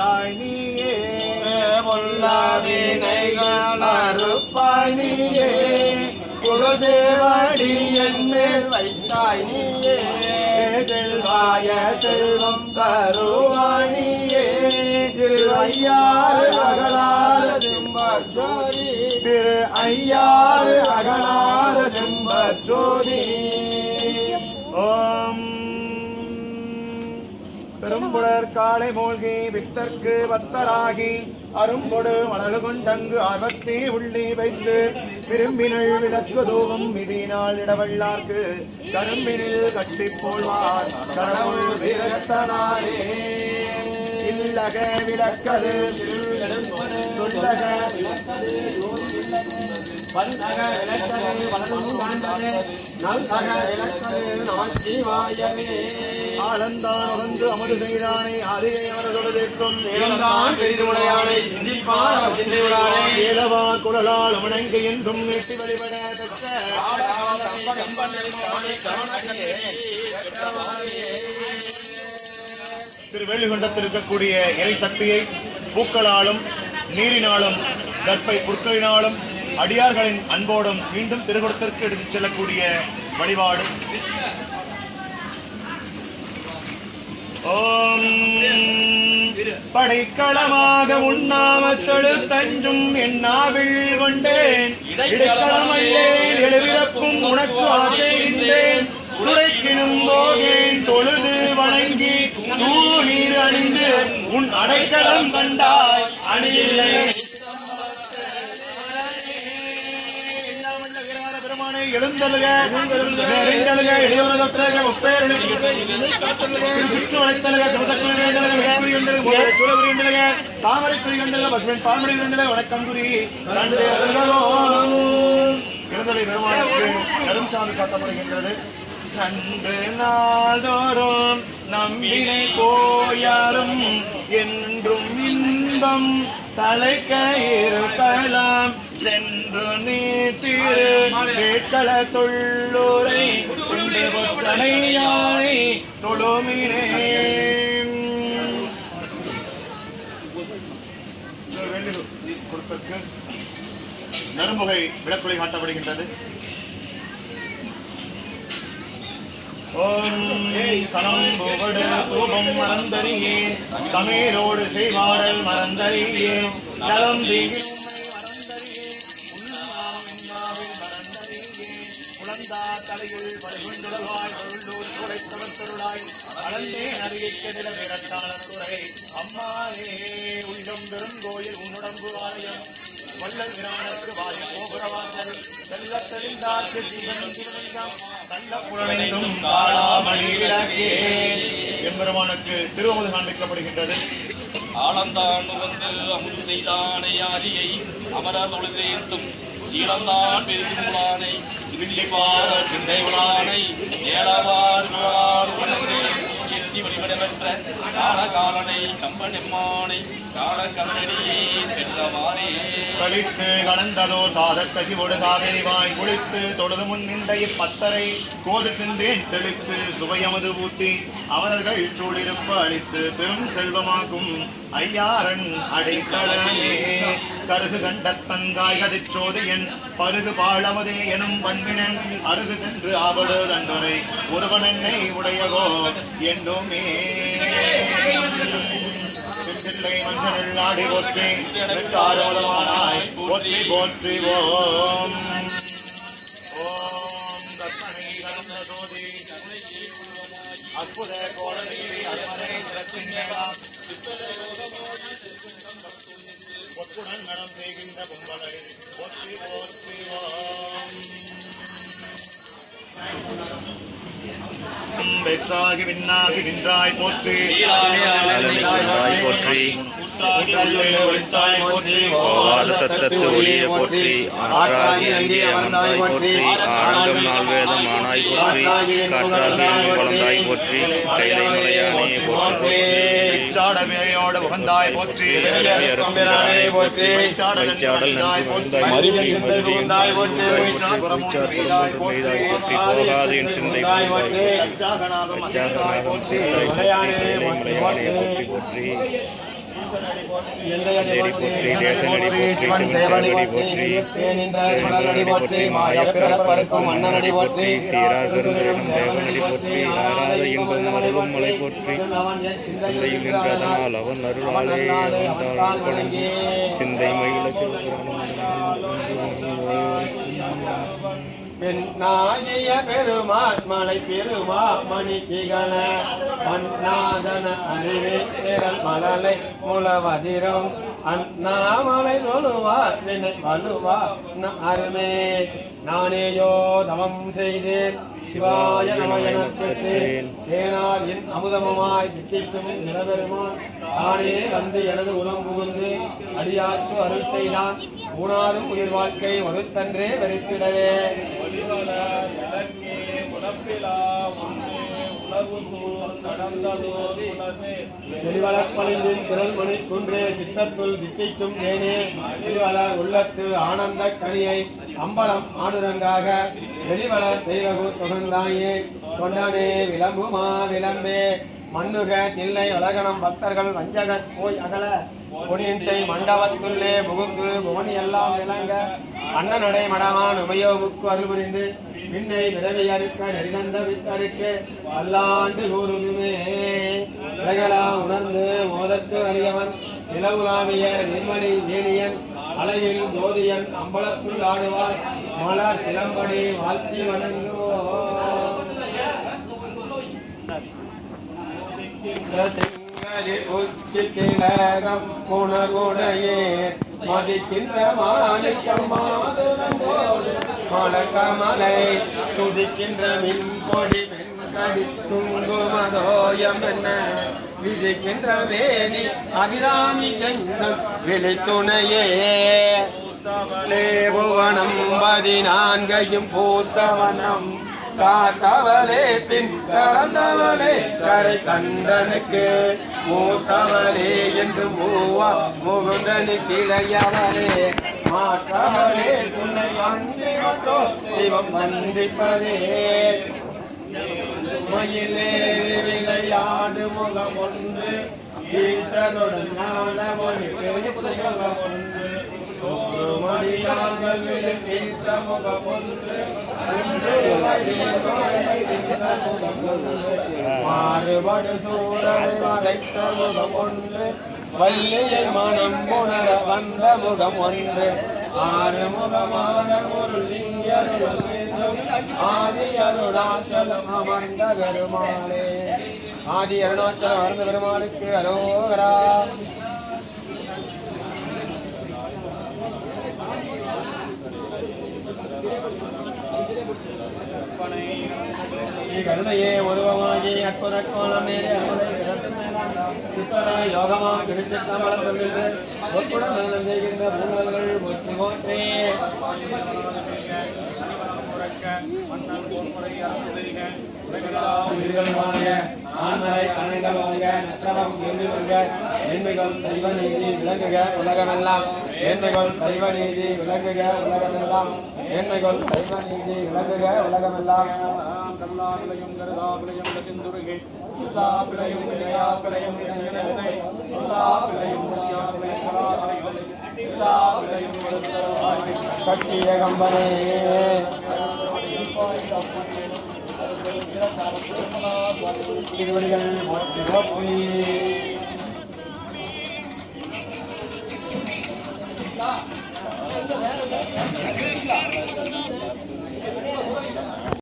வைத்தாய் நீயே பொல்லாவினைகள் அறுப்பாய் நீயே குருதேவடி என் மேல் வைத்தாய் நீயே செல்வாய செல்வம் தருவாய் நீயே திரு பெரும்புடர் காலை மூழ்கி வித்தற்கு பத்தராகி அரும்பொடு மணல் கொண்டங்கு ஆர்வத்தை உள்ளே வைத்து விரும்பினள் விளக்கு தூவம் மிதினால் இடவள்ளார்க்கு கரும்பினில் கட்டி போழ்வார் கடவுள் வீரத்தனாரே. இல்லக விளக்கது சொல்லக வந்தக விளக்கது வளரும் வாழ்ந்தது நல்லக விளக்கது அமது செய்தானே அதிகை பெரிதுமுடையானை சிந்திப்பார் சிந்தையுடானே ஏலவா குழலால் என்றும் எட்டி வழிபட பெற்ற இருக்கக்கூடிய இறை சக்தியை பூக்களாலும் நீரினாலும் கற்பை புற்களினாலும் அடியார்களின் அன்போடும் மீண்டும் திருகுடத்திற்கு எடுத்துச் செல்லக்கூடிய வழிபாடு. ஓம் படைக்களமாக உண்ணாமத்தொழு தஞ்சும் என்னாவில் கொண்டேன். இடைக்களமையேன் எழுவிறப்பும் உனக்கு ஆசைகின்றேன் துடைக்கினும் போகேன் தொழுது வணங்கி தூநீர் அணிந்து உன் அடைக்கலம் கண்டாய். அணியில்லை. பெருமானை எழுந்தலுக நெருங்கலுக இடையோரகத்தலுக சுற்று வளைத்தலுக சிவசக்தி தாமரை குறி வேண்டலுக பசுவின் பால்மணி வேண்டலுக வணக்கம் குறி. எழுந்தலை கரும் சாமி சாத்தப்படுகின்றது. நன்று நாள்தோறும் நம்பினை போயாரும். என்றும் இன்பம் தலைக்க இருக்கலாம் சென்று நீ திரு வேட்கள தொள்ளூரை யானை தொழுமினே. நறுமுகை விளக்குலை காட்டப்படுகின்றது. ஓம் சனம் புகடு தூபம் மறந்தறியே தமிழோடு செய்வாடல் மறந்தறியே நலம் தீங்கு புலனைந்தும் காளாமணி விளக்கே எம்பெருமானுக்கு திருவமுது காண்பிக்கப்படுகின்றது ஆளந்தான் வந்து அமுது செய்தானை ஆதியை அமர தொழுதேத்தும் சீலந்தான் பெருமுளானை சிந்தை உளானை ஏலவார் காலகாலனை கம்பனெம்மானை பெற்றவாறே கழித்து கலந்ததோ தாதக் கசிவோடு வாய் குளித்து தொழுது முன் நின்ற இப்பத்தரை கோது சிந்தேன் தெளித்து சுவையமது ஊட்டி அவர்கள் சூழிருப்ப அளித்து பெரும் செல்வமாகும் ஐயாரன் அடைத்தளமே. கருகு கண்ட தங்காய் கதிச்சோதியன் பருகு பாழமதே எனும் பண்பினன் அருகு சென்று ஆவடு தண்டனை ஒருவன் என்னை உடையவோ என்றுமே. செந்தில்லை மஞ்சள் ஆடி போற்றி வெட்டாரோதமானாய் போற்றி போற்றி ஓம் அற்புத நடம் செய்கின்ற பொங்கலை போற்றி போற்றி ஓம். வெற்றாகி விண்ணாகி நின்றாய் போற்றி. போற்றி. சத்தத்து ஒளிய போற்றி ஆற்றாகி அங்கே அமர்ந்தாய் போற்றி ஆனந்தம் நால்வேதம் ஆனாய் போற்றி காற்றாகி குழந்தாய் போற்றி கைலை மலையானே போற்றி உகந்தாய் போற்றி போற்றி போகாது என் சிந்தை போற்றி போற்றி மலையானே போற்றி போற்றி எல்லையடி போற்றி சிவன் சேவடி போற்றி தேனின்ற போற்றி போற்றி ஆராத இன்பம் மலை போற்றி சிந்தையில் நின்றதனால் அவன் அருளாலே சிந்தை மகிழ பெண்ணாகிய பெருமாத்மலை பெருமா மணி திகழ மன்னாதன அறிவே திரள் மலலை முளவதிரும் அண்ணாமலை தொழுவா வினை வலுவா ந அருமே. நானேயோ தவம் செய்தேன் சிவாய நம எனப் பெற்றேன். தேனால் என் அமுதமுமாய் திட்டிக்கும் நிலவெருமான் தானே வந்து எனது உளம் புகுந்து அடியார்க்கு அருள் செய்தான். ஊனாரும் உயிர் வாழ்க்கை ஒருத்தன்றே வெறுத்திடவே. வெளிவளப்பளிந்தின் திரள் மணி குன்றே சித்தத்துள் திட்டிக்கும் தேனே வெளிவள உள்ளத்து ஆனந்த கனியை அம்பலம் ஆடுதங்காக வெளிவள தெய்வகு தொகந்தாயே கொண்டானே விளம்புமா விளம்பே. மண்ணுக தில்லை வளகணம் பக்தர்கள் வஞ்சகத் போய் அகல. பொன்னின்சை மண்டபத்துள்ளே புகுந்து புவனி எல்லாம் விளங்க. அண்ணனடை மடமான் உபயோகுக்கு அருள் புரிந்து விண்ணை விரவி நெறிதந்த வித்தருக்கு அல்லாண்டு கூறுமே. உலகளா உணர்ந்து ஓதற்கு அறியவன் நிலவுலாவிய நிர்மலி வேலியன் அலையில் ஜோதியன் அம்பலத்துள் ஆடுவார் மலர் சிலம்படி வாழ்த்தி வணங்கோ திங்களி உச்சி திலகம் உணர்வுடையே மதிக்கின்ற மாணிக்கம் மலக்கமலை துதிக்கின்ற மின்பொடி வெண்கடி துங்குமதோயம் என்ன விதிக்கின்ற வேணி அபிராமி கந்தம் விழித்துணையே புவனம் பதினான்கையும் பூத்தவனம் காத்தவளே பின் கலந்தவளே கரை கண்டனுக்கு மூத்தவளே என்று மூவா முகுந்தனுக்கு கிளையவளே. மாற்றவளே துணை அன்றி மட்டோ சிவம் வந்திப்பதே மயிலேறி விளையாடு முகம் ஒன்று ஈசனுடன் ஞான மொழி முகம் ஒன்று மடியார்கள் தீர்த்த முகம் மாறுபடு சூழலை வதைத்த முகம் வள்ளியை மனம் உணர வந்த முகம் ஒன்று ஆறு முகமான ஒரு ஆதி அருணாச்சலம் அமர்ந்த பெருமாளே ஆதி அருணாச்சலம் அமர்ந்த பெருமாளுக்கு அலோகரா. கருணையே உருவமாகி அற்புத கோலம் மேலே சித்தராய் யோகமாக கிழிச்சிட்டாமல் சொல்கின்ற ஒப்புடன் நலம் செய்கின்ற பூங்கல்கள் ஒற்றி போற்றே உலகமெல்லாம் மேன்மைகள் சைவ நீதி விளங்குக உலகமெல்லாம். மேன்மைகள் சைவ நீதி விளங்குக உலகமெல்லாம் கலாபிளையும் எல்லாபிளையும் கட்டிய கம்பனே திருவடிகள் போற்றி போற்றி ஆ